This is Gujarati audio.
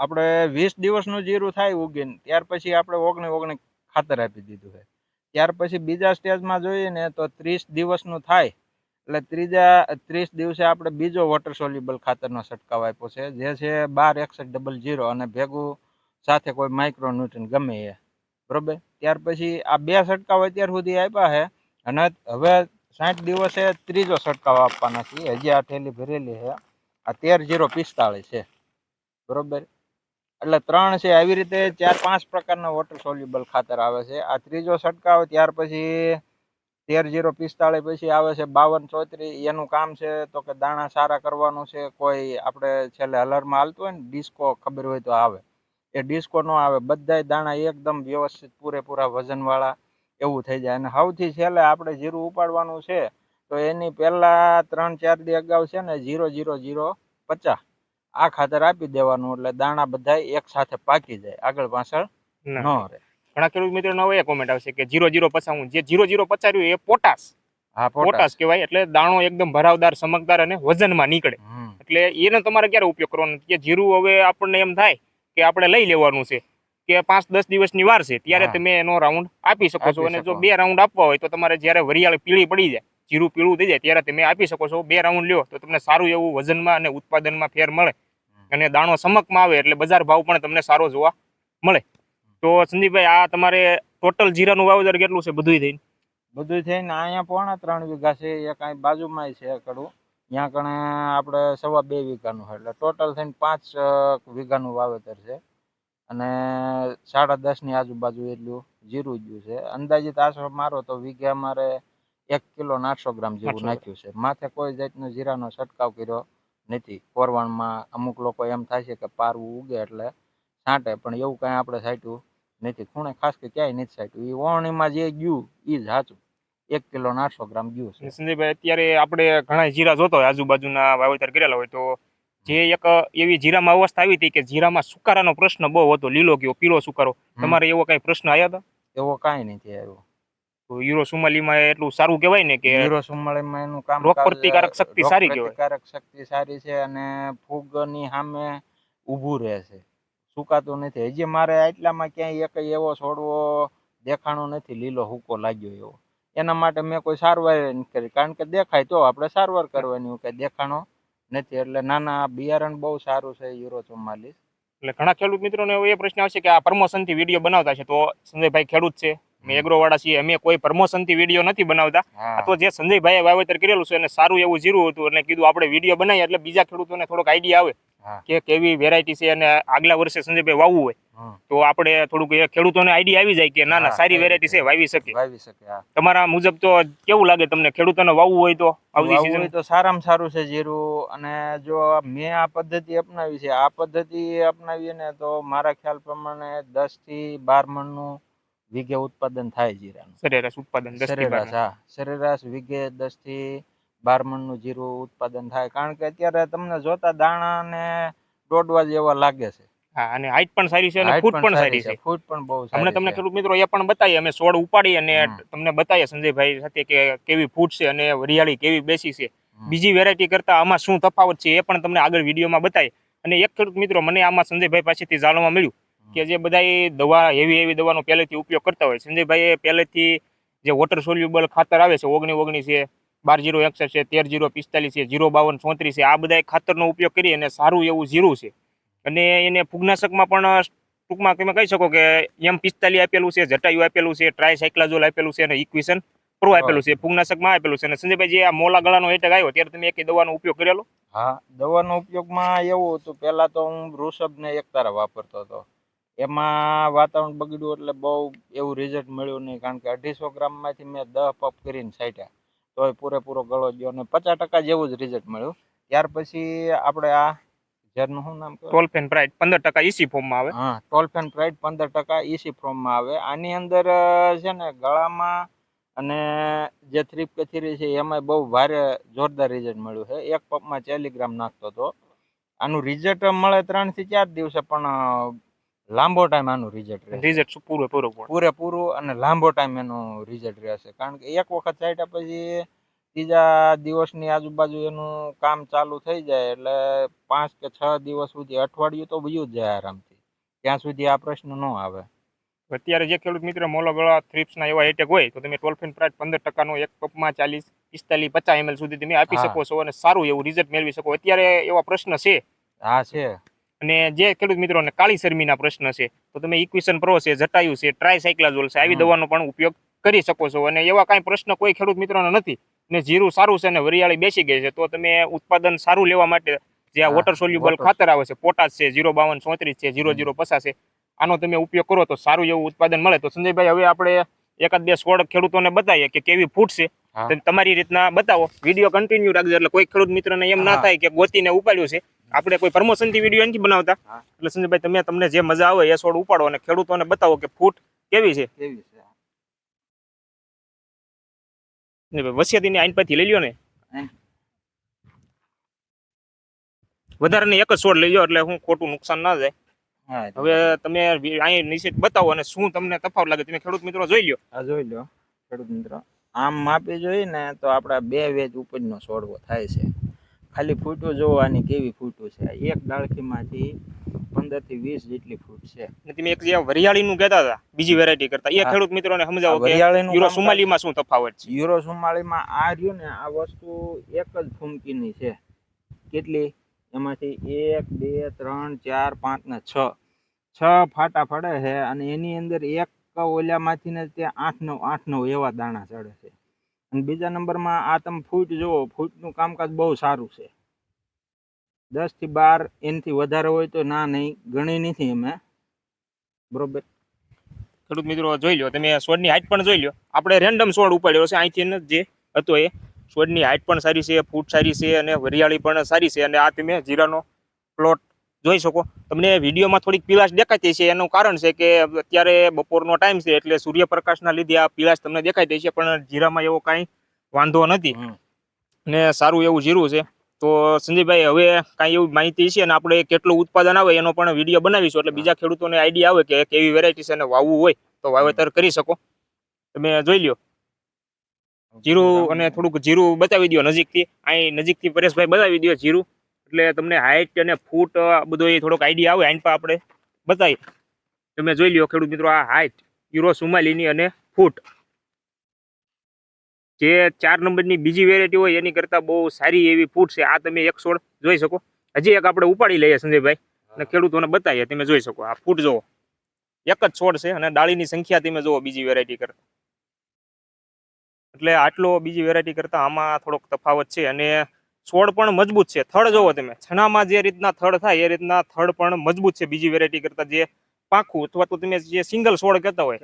આપણે વીસ દિવસનું જીરું થાય ઉગીને, ત્યાર પછી આપણે ઓગણે ઓગણે ખાતર આપી દીધું છે. ત્યાર પછી બીજા સ્ટેજમાં જોઈએ ને તો ત્રીસ દિવસનું થાય, એટલે ત્રીજા, ત્રીસ દિવસે આપણે બીજો વોટર સોલ્યુબલ ખાતરનો છંટકાવ આપ્યો છે, જે છે બાર એકસઠ ડબલ જીરો અને ભેગું સાથે કોઈ માઇક્રો ન્યુટ્રન ગમે એ. બરોબર? ત્યાર પછી આ બે છંટકાવ અત્યાર સુધી આપ્યા છે, અને હવે સાઠ દિવસે ત્રીજો છંટકાવ આપવાના છીએ. હજી આ થેલી ભરેલી છે. આ તેર જીરો પિસ્તાળીસ છે. બરોબર? એટલે ત્રણ છે, આવી રીતે ચાર પાંચ પ્રકારના વોટર સોલ્યુબલ ખાતર આવે છે. આ ત્રીજો છંટકાવ ત્યાર પછી તેર જીરો પિસ્તાળીસ પછી આવે છે, બાવન ચોત્રીસ. એનું કામ છે તો કે દાણા સારા કરવાનું છે. કોઈ આપણે છેલ્લે હલરમાં હાલતું હોય ને ડિસ્કો ખબર હોય તો આવે. એ ડિસ્કો નો આવે. બધાય દાણા એકદમ વ્યવસ્થિત, પૂરેપૂરા વજનવાળા એવું થઈ જાય. અને સૌથી છેલ્લે આપણે જીરું ઉપાડવાનું છે, તો એની પહેલા ત્રણ ચાર દી અગાઉ છે ને, જીરો જીરો જીરો પચાસ. આ ખાતર આપી દેવાનું એટલે દાણા બધા એક સાથે પાકી જાય. આગળ પાછળ ન. રહે. ઘણા ખેડૂત મિત્રો હવે એ કોમેન્ટ આવશે કે જીરો જીરો પચાવું જે જીરો જીરો પચાર્યું એ પોટાશ. હા પોટાશ. કહેવાય એટલે દાણો એકદમ ભરાવદાર ચમકદાર અને વજનમાં નીકળે. એટલે એનો તમારે ક્યારે ઉપયોગ કરવાનો? કે જીરું હવે આપણને એમ થાય કે આપણે લઈ લેવાનું છે કે પાંચ દસ દિવસની વાર છે ત્યારે તમે એનો રાઉન્ડ આપી શકો છો. અને જો બે રાઉન્ડ આપવા હોય તો તમારે જ્યારે વરિયાળી પીળી પડી જાય જીરું પીળું થઈ જાય ત્યારે તમે આપી શકો છો. બે રાઉન્ડ લ્યો તો તમને સારું એવું વજનમાં અને ઉત્પાદનમાં ફેર મળે. અને દાણો સમકમાં આવે એટલે બજાર ભાવ પણ તમને સારો જોવા મળે. તો સંદીપભાઈ આ તમારે ટોટલ જીરાનું વાવેતર કેટલું છે બધુંય થઈને? બધું થઈને અહીંયા પોણા ત્રણ વીઘા છે. એક અહીં બાજુમાં છે કડું. ત્યાં કણે આપણે સવા બે વીઘાનું છે એટલે ટોટલ થઈને પાંચ વીઘાનું વાવેતર છે. અને સાડા દસની આજુબાજુ એટલું જીરું ગયું છે. અંદાજિત આશરો મારો તો વીઘે અમારે એક કિલો ને આઠસો ગ્રામ જેવું નાખ્યું છે. માથે કોઈ જાતનો જીરાનો છંટકાવ કર્યો નથી. કોરવણમાં અમુક લોકો એમ થાય છે કે પારવું ઉગે એટલે છાંટે પણ એવું કાંઈ આપણે છાંટ્યું નથી. ખૂણે ખાસ કે ક્યાંય નથી છાંટ્યું. એ ઓવણીમાં જે ગયું એ જ સાચું. એક કિલો ને આઠસો ગ્રામ ગયું છે. સંજયભાઈ અત્યારે આપણે ઘણા જીરા જોતો હોય આજુબાજુના વાવેતર કરેલા હોય તો જે એક એવી જીરામાં અવસ્થા આવી હતી કે જીરામાં સુકારાનો પ્રશ્ન બહુ હતો. લીલો ગયો પીળો સુકારો. તમારે એવો કઈ પ્રશ્ન આવ્યા હતા? એવો કાંઈ નથી આવ્યો. યુરો સુમાલીમાં એટલું સારું કહેવાય ને કે યુરો સુમાલીમાં એનું કામ રોગ પ્રતિકારક શક્તિ સારી કહેવાય. પ્રતિકારક શક્તિ સારી છે અને ફૂગની સામે ઊભું રહે છે. સુકાતું નથી. હજી મારે આટલામાં ક્યાંય એક એવો છોડવો દેખાણો નથી લીલો હુકો લાગ્યો એવો. એના માટે મેં કોઈ સારવાર કરી. કારણ કે દેખાય તો આપણે સારવાર કરવાની કે દેખાણો નથી. એટલે નાના બિયારણ બહુ સારું છે યુરો ચુમ્માલીસ. એટલે ઘણા ખેડૂત મિત્રોને એવો એ પ્રશ્ન આવશે કે આ પ્રમોશનથી થી વીડિયો બનાવતા છે તો સંજયભાઈ ખેડૂત છે. અમે એગ્રો વાળા છીએ અમે કોઈ પ્રમોશનથી વીડિયો નથી બનાવતા. આ તો જે સંજયભાઈએ વાવેતર કરેલું છે અને સારું એવું જીરું હતું એટલે કીધું આપણે વીડિયો બનાવીએ એટલે બીજા ખેડૂતોને થોડોક આઈડિયા આવે કે કેવી વેરાયટી છે અને આગલા વર્ષે સંજયભાઈ વાવવું હોય. તો આપણે થોડુંક એ ખેડૂતોને આઈડિયા આવી જાય કે ના ના સારી સારી વેરાયટી છે વાવી શકે વાવી શકે તમારા મુજબ તો કેવું લાગે તમને ખેડૂતોને વાવવું હોય તો આવતી સીઝન તો સારામાં સારું છે જીરું અને જો મેં આ પદ્ધતિ અપનાવી છે આ પદ્ધતિ અપનાવીએ ને તો મારા ખ્યાલ પ્રમાણે દસથી બાર મણનું વીઘે ઉત્પાદન થાય જીરાનું. સરેરાશ ઉત્પાદન સરેરાશ હા. સરેરાશ વીઘે દસથી બાર મણનું જીરું ઉત્પાદન થાય. કારણ કે અત્યારે તમને જોતા દાણા ને દોડવા જેવા લાગે છે. હા અને હાઈટ પણ સારી છે અને ફૂટ પણ સારી છે. ફૂટ પણ બહુ સારી અમને તમને ખેડૂત મિત્રો એ પણ બતાવી અમે છોડ ઉપાડી અને તમને બતાવીએ સંજયભાઈ સાથે કે કેવી ફૂટ છે અને હરિયાળી કેવી બેસી છે. બીજી વેરાયટી કરતા આમાં શું તફાવત છે એ પણ તમને આગળ વિડીયોમાં બતાવી અને એક ખેડૂત મિત્રો મને આમાં સંજયભાઈ પાસેથી જાણવા મળ્યું. કે જે બધા દવા એવી એવી દવાનો પહેલેથી ઉપયોગ કરતા હોય. સંજયભાઈએ પહેલેથી જે વોટર સોલ્યુબલ ખાતર આવે છે, ઓગણી ઓગણી છે, બાર જીરો એકસઠ છે, તેર જીરો પિસ્તાલીસ છે, જીરો બાવન ચોત્રીસ છે, આ બધા ખાતરનો ઉપયોગ કરી અને સારું એવું જીરું છે. અને એને ફૂગનાશકમાં પણ ટૂંકમાં તમે કહી શકો કે એમ પિસ્તાલીસ આપેલું છે, જટાયુ આપેલું છે, ટ્રાયસાયક્લાઝોલ આપેલું છે અને ઇક્વિશન પ્રો આપેલું છે, ફૂગનાશકમાં આપેલું છે. અને સંજયભાઈ, જે આ મોલા ગળાનો એટેક આવ્યો, ત્યારે તમે એક દવાનો ઉપયોગ કરેલો? હા, દવાનો ઉપયોગમાં એવું હતું. પહેલા તો હું વૃષભને એક તારા વાપરતો હતો. એમાં વાતાવરણ બગડ્યું એટલે બહુ એવું રિઝલ્ટ મળ્યું નહીં. કારણ કે અઢીસો ગ્રામમાંથી મેં દહ પપ કરીને છાંટ્યા. તોય પૂરેપૂરો ગળો ગયો. અને પચાસ ટકા જેવું જ રિઝલ્ટ મળ્યું. ત્યાર પછી આપણે આ ઝેરનું શું નામ ટોલફેન પ્રાઇડ પંદર ટકા ઈસી ફોર્મમાં આવે. હા ટોલફેન પ્રાઇડ પંદર ટકા ઈસી ફોર્મમાં આવે. આની અંદર છે ને ગળામાં અને જે થ્રીપ કથીરી છે એમાં બહુ ભારે જોરદાર રિઝલ્ટ મળ્યું છે. એક પપમાં ચાલીસ ગ્રામ નાખતો હતો. આનું રિઝલ્ટ મળે ત્રણથી ચાર દિવસે પણ લાંબો ટાઈમ આનું રિઝલ્ટ રહે રિઝલ્ટ પૂરો પૂરો પૂરો પૂરેપૂરું અને લાંબો ટાઈમ એનું રિઝલ્ટ રહેશે. કારણ કે એક વખત ચાટ્યા પછી ત્રીજા દિવસની આજુબાજુ એનું કામ ચાલુ થઈ જાય એટલે પાંચ કે છ દિવસ સુધી અઠવાડિયું તો વયું જ જાય આરામથી. ત્યાં સુધી આ પ્રશ્ન ન આવે. અત્યારે જે ખેડૂત મિત્ર મોલો ગળા થ્રિપ્સના એવા એટેક હોય તો તમે ટોલફિન પ્રાઇસ પંદર ટકાનો એક કપમાં ચાલીસ પિસ્તાલીસ પચાસ એમએલ સુધી તમે આપી શકો છો અને સારું એવું રિઝલ્ટ મેળવી શકો. અત્યારે એવા પ્રશ્ન છે. હા છે. અને જે ખેડૂત મિત્રોને કાળી શરમીના પ્રશ્ન છે તો તમે ઇક્વિશન પ્રો છે જટાયુ છે ટ્રાયસાયક્લાઝોલ છે આવી દવાનો પણ ઉપયોગ કરી શકો છો. અને એવા કાંઈ પ્રશ્ન કોઈ ખેડૂત મિત્રોને નથી. ને જીરું સારું છે અને વરિયાળી બેસી ગઈ છે તો તમે ઉત્પાદન સારું લેવા માટે જે આ વોટર સોલ્યુબલ ખાતર આવે છે પોટાશ છે જીરો બાવન ચોત્રીસ છે જીરો. જીરો પચાસ છે આનો તમે ઉપયોગ કરો તો સારું એવું ઉત્પાદન મળે. તો સંજયભાઈ હવે આપણે એકાદ બે સોળ ખેડૂતોને બતાવીએ કે કેવી ફૂટ છે. તમારી રીતના બતાવો. વીડિયો કન્ટિન્યુ રાખજો એટલે કોઈ ખેડૂત મિત્રને એમ ના થાય કે ગોતીને ઉપાડ્યું છે. આપણે કોઈ પ્રમોશનથી વીડિયો નથી બનાવતા. એટલે સંજયભાઈ તમે તમને જે મજા આવે એ છોડ ઉપાડો અને ખેડૂતોને બતાવો કે ફૂટ કેવી છે. વસિયાતી આઈન પરથી લઈ લ્યો ને. વધારે એક જ છોડ લઈ લો એટલે હું ખોટું નુકસાન ના જાય. હા હવે તમે અહીં નિશ્ચિત બતાવો અને શું તમને તફાવત લાગે. તમે ખેડૂત મિત્રો જોઈ લ્યો. આ જોઈ લો ખેડૂત મિત્રો આમ માપી જોઈએ ને તો આપડા બે વેજ ઉપજનો છોડવો થાય છે. ખાલી ફૂટો જોવાની કેવી ફૂટો છે. એક ડાળખીમાંથી પંદરથી વીસ જેટલી ફૂટ છે. તમે એક જે વરિયાળીનું કહેતા હતા બીજી વેરાયટી કરતા એ ખેડૂત મિત્રોને સમજાવો કે યુરો સુમાલીમાં શું તફાવત છે? યુરો સુમાલીમાં આ રહ્યું ને આ વસ્તુ એક જ ફૂમકીની છે. કેટલી? એમાંથી એક બે ત્રણ ચાર પાંચ ને છ. છ ફાટા પડે છે અને એની અંદર એક ઓલામાંથી ને તે આઠ નવ આઠ નવ એવા દાણા ચડે છે. અને બીજા નંબરમાં આ તમે ફૂટ જુઓ, ફૂટનું કામકાજ બહુ સારું છે. દસથી બાર એનાથી વધારે હોય તો ના, નહીં, ગણી નથી અમે. બરોબર. ખેડૂત મિત્રો જોઈ લો, તમે સોડની હાઈટ પણ જોઈ લો. આપણે રેન્ડમ સોડ ઉપાડ્યો છે, અહીંથી જે હતો એ. સોડની હાઈટ પણ સારી છે, ફૂટ સારી છે, અને વરિયાળી પણ સારી છે, અને આ તમે જીરાનો પ્લોટ જોઈ શકો. તમને વિડીયોમાં થોડીક પીલાશ દેખાતી છે. એનું કારણ છે કે અત્યારે બપોરનો ટાઈમ છે એટલે સૂર્યપ્રકાશના લીધે આ પીલાશ તમને દેખાઈ છે પણ જીરામાં એવો કાંઈ વાંધો નથી. ને સારું એવું જીરું છે. તો સંજયભાઈ હવે કાંઈ એવી માહિતી છે અને આપણે કેટલું ઉત્પાદન આવે એનો પણ વીડિયો બનાવીશું. એટલે બીજા ખેડૂતોને આઈડિયા આવે કે કેવી વેરાયટી છે અને વાવવું હોય તો વાવેતર કરી શકો. તમે જોઈ લ્યો. જીરું અને થોડુંક જીરું બતાવી દો નજીકથી. અહીં નજીકથી પરેશભાઈ બતાવી દો જીરું. એટલે તમને હાઈટ અને ફૂટ બધો એ થોડોક આઈડિયા આવે આઈન પર આપણે બતાવી તમે જોઈ લ્યો ખેડૂત મિત્રો, આ હાઈટ યુરો સુમાલીની અને ફૂટ જે ચાર નંબરની બીજી વેરાયટી હોય, એની કરતાં બહુ સારી એવી ફૂટ છે. આ તમે એક છોડ જોઈ શકો. હજી એક આપણે ઉપાડી લઈએ સંજયભાઈ અને ખેડૂતોને બતાવીએ. તમે જોઈ શકો આ ફૂટ જુઓ. એક જ છોડ છે અને ડાળીની સંખ્યા તમે જુઓ બીજી વેરાયટી કરતા. એટલે આટલો બીજી વેરાયટી કરતા આમાં થોડોક તફાવત છે અને છોડ પણ મજબૂત છે. થડ જોવો તમે. છનામાં જે રીતના થડ થાય એ રીતના થડ પણ મજબૂત છે બીજી વેરાયટી કરતા જે પાખું અથવા તો તમે જે સિંગલ છોડ કહેતા હોય